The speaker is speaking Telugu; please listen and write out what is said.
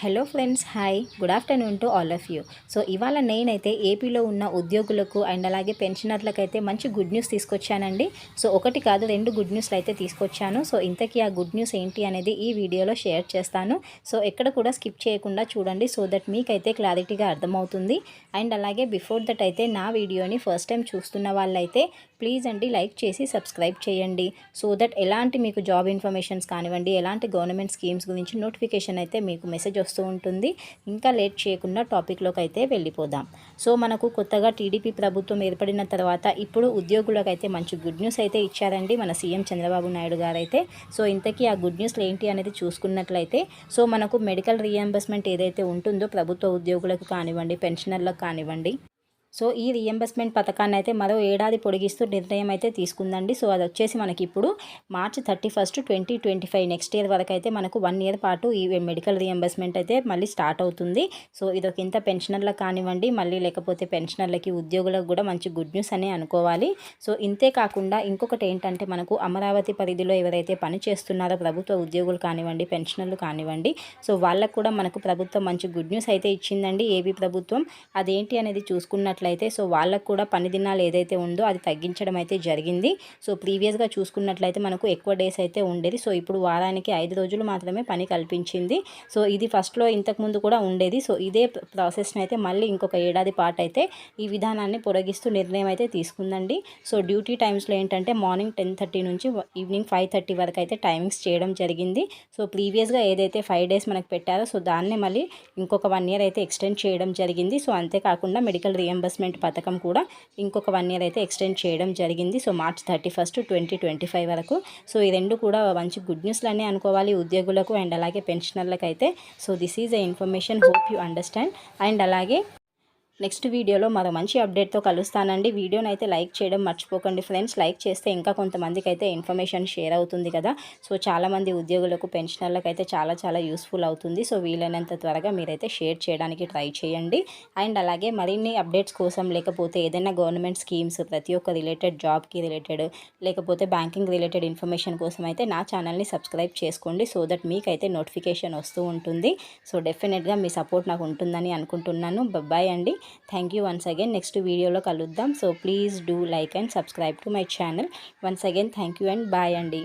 Hello friends hi good afternoon to all of you so ఇవాళ నేనైతే ఏపీలో ఉన్న ఉద్యోగులకు అండ్ అలాగే పెన్షనర్లకైతే మంచి గుడ్ న్యూస్ తీసుకొచ్చానండి. సో ఒకటి కాదు రెండు గుడ్ న్యూస్లు అయితే తీసుకొచ్చాను. సో ఇంతకీ ఆ గుడ్ న్యూస్ ఏంటి అనేది ఈ వీడియోలో షేర్ చేస్తాను. సో ఎక్కడ కూడా స్కిప్ చేయకుండా చూడండి సో దట్ మీకైతే క్లారిటీగా అర్థమవుతుంది. అండ్ అలాగే బిఫోర్ దట్ అయితే నా వీడియోని ఫస్ట్ టైం చూస్తున్న వాళ్ళైతే ప్లీజ్ అండి లైక్ చేసి సబ్స్క్రైబ్ చేయండి. సో దట్ ఎలాంటి మీకు జాబ్ ఇన్ఫర్మేషన్స్ కానివ్వండి ఎలాంటి గవర్నమెంట్ స్కీమ్స్ గురించి నోటిఫికేషన్ అయితే మీకు మెసేజ్ వస్తూ ఉంటుంది. ఇంకా లేట్ చేయకుండా టాపిక్లోకి అయితే వెళ్ళిపోదాం. సో మనకు కొత్తగా టీడీపీ ప్రభుత్వం ఏర్పడిన తర్వాత ఇప్పుడు ఉద్యోగులకు అయితే మంచి గుడ్ న్యూస్ అయితే ఇచ్చారండి మన సీఎం చంద్రబాబు నాయుడు గారు అయితే సో ఇంతకీ ఆ గుడ్ న్యూస్లు ఏంటి అనేది చూసుకున్నట్లయితే సో మనకు మెడికల్ రీఎంబర్స్మెంట్ ఏదైతే ఉంటుందో ప్రభుత్వ ఉద్యోగులకు కానివ్వండి పెన్షనర్లకు కానివ్వండి సో ఈ రీఎంబర్స్మెంట్ పథకాన్ని అయితే మరో ఏడాది పొడిగిస్తూ నిర్ణయం అయితే తీసుకుందండి. సో అది వచ్చేసి మనకి ఇప్పుడు March thirty first twenty twenty five next year వరకు అయితే మనకు వన్ ఇయర్ పాటు ఈ మెడికల్ రీఎంబర్స్మెంట్ అయితే మళ్ళీ స్టార్ట్ అవుతుంది. సో ఇది ఒక ఇంత పెన్షనర్లకు కానివ్వండి మళ్ళీ లేకపోతే పెన్షనర్లకి ఉద్యోగులకు కూడా మంచి గుడ్ న్యూస్ అని అనుకోవాలి. సో ఇంతే కాకుండా ఇంకొకటి ఏంటంటే మనకు అమరావతి పరిధిలో ఎవరైతే పని చేస్తున్నారో ప్రభుత్వ ఉద్యోగులు కానివ్వండి పెన్షనర్లు కానివ్వండి సో వాళ్ళకు కూడా మనకు ప్రభుత్వం మంచి గుడ్ న్యూస్ అయితే ఇచ్చిందండి. ఏపీ ప్రభుత్వం అదేంటి అనేది చూసుకున్నట్లయితే సో వాళ్ళకు కూడా పని దినాలు ఏదైతే ఉందో అది తగ్గించడం అయితే జరిగింది. సో ప్రీవియస్గా చూసుకున్నట్లయితే మనకు ఎక్కువ డేస్ అయితే ఉండేది. సో ఇప్పుడు వారానికి ఐదు రోజులు మాత్రమే పని కల్పించింది. సో ఇది ఫస్ట్లో ఇంతకుముందు కూడా ఉండేది. సో ఇదే ప్రాసెస్ని అయితే మళ్ళీ ఇంకొక ఏడాది పాటు అయితే ఈ విధానాన్ని పొడిగిస్తూ నిర్ణయం అయితే తీసుకుందండి. సో డ్యూటీ టైమ్స్లో ఏంటంటే మార్నింగ్ టెన్ థర్టీ నుంచి ఈవినింగ్ ఫైవ్ థర్టీ వరకు అయితే టైమింగ్స్ చేయడం జరిగింది. సో ప్రీవియస్గా ఏదైతే ఫైవ్ డేస్ మనకు పెట్టారో సో దాన్నే మళ్ళీ ఇంకొక వన్ ఇయర్ అయితే ఎక్స్టెండ్ చేయడం జరిగింది. సో అంతేకాకుండా మెడికల్ రియంబర్ రియంబర్స్మెంట్ పథకం కూడా ఇంకొక వన్ ఇయర్ అయితే ఎక్స్టెండ్ చేయడం జరిగింది. So March thirty first twenty twenty five వరకు. సో ఈ రెండు కూడా మంచి గుడ్ న్యూస్లనే అనుకోవాలి ఉద్యోగులకు అండ్ అలాగే పెన్షనర్లకు అయితే so this is a information hope you understand and అలాగే నెక్స్ట్ వీడియోలో మరో మంచి అప్డేట్తో కలుస్తానండి. వీడియోని అయితే లైక్ చేయడం మర్చిపోకండి ఫ్రెండ్స్. లైక్ చేస్తే ఇంకా కొంతమందికి అయితే ఇన్ఫర్మేషన్ షేర్ అవుతుంది కదా. సో చాలామంది ఉద్యోగులకు పెన్షనర్లకు అయితే చాలా చాలా యూస్ఫుల్ అవుతుంది. సో వీలైనంత త్వరగా మీరైతే షేర్ చేయడానికి ట్రై చేయండి. అండ్ అలాగే మరిన్ని అప్డేట్స్ కోసం లేకపోతే ఏదైనా గవర్నమెంట్ స్కీమ్స్ ప్రతి ఒక్క రిలేటెడ్ జాబ్కి రిలేటెడ్ లేకపోతే బ్యాంకింగ్ రిలేటెడ్ ఇన్ఫర్మేషన్ కోసం అయితే నా ఛానల్ని సబ్స్క్రైబ్ చేసుకోండి. సో దట్ మీకైతే నోటిఫికేషన్ వస్తూ ఉంటుంది. సో డెఫినెట్గా మీ సపోర్ట్ నాకు ఉంటుందని అనుకుంటున్నాను. బాయ్ అండి. Thank you once again next వీడియోలో కలుద్దాం so please do like and subscribe to my channel once again thank you and bye అండి